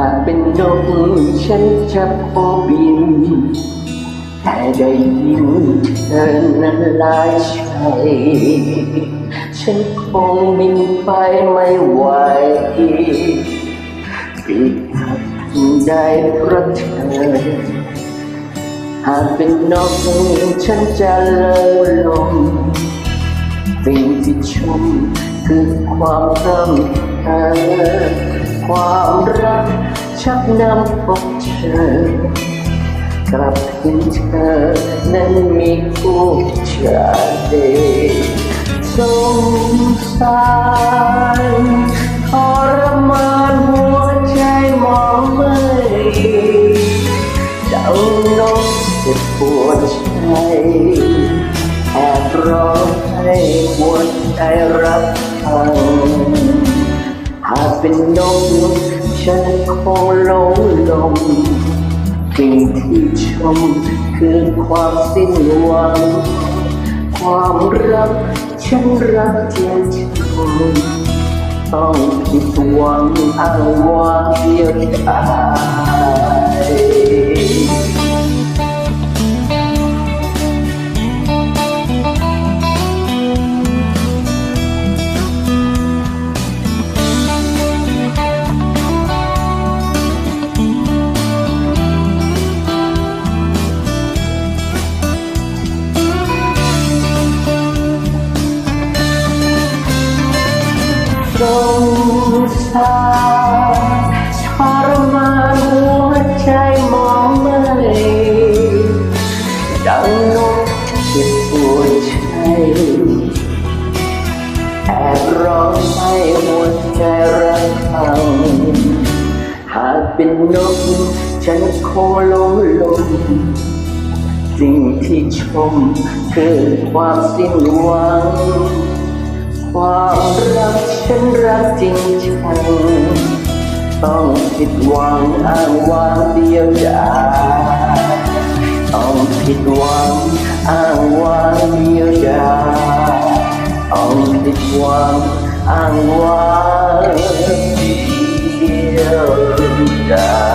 หากเป็นนกฉันจะพอบิน แต่ได้ยินเธอนั้นลายใจฉันคงบินไปไม่ไหวปีกหักได้เพราะเธอ หากเป็นนกฉันจะเลิศลมสิ่งที่ชมคือความรำเธอ ความรัก ชักนำพบเธอกลับเห็นเธอ นั้นมีคู่ชาเดสงสารทรมานหัวใจมองไม่ดังนกเจ็บปวดใจแอบร้องให้หัวใจรับฟัง เป็นนกฉันคงหลงลมสิ่งที่ชมคือความสิ้นหวัง ความรักฉันรักจริงจังต้องผิดหวังอ้างว้างเดียวดาย สารทรมานหัวใจมองไม่ดังนกเจ็บปวดใจแอบร้องให้หัวใจรักฟังหากเป็นนกฉันโคลงลมสิ่งที่ชมคือความสิ้นหวัง ฉันรักจริงจังต้องผิดหวังอ้างว้างเดียวดายต้องผิดหวังอ้างว้างเดียวดายต้องผิดหวังอ้างว้างเดียวดาย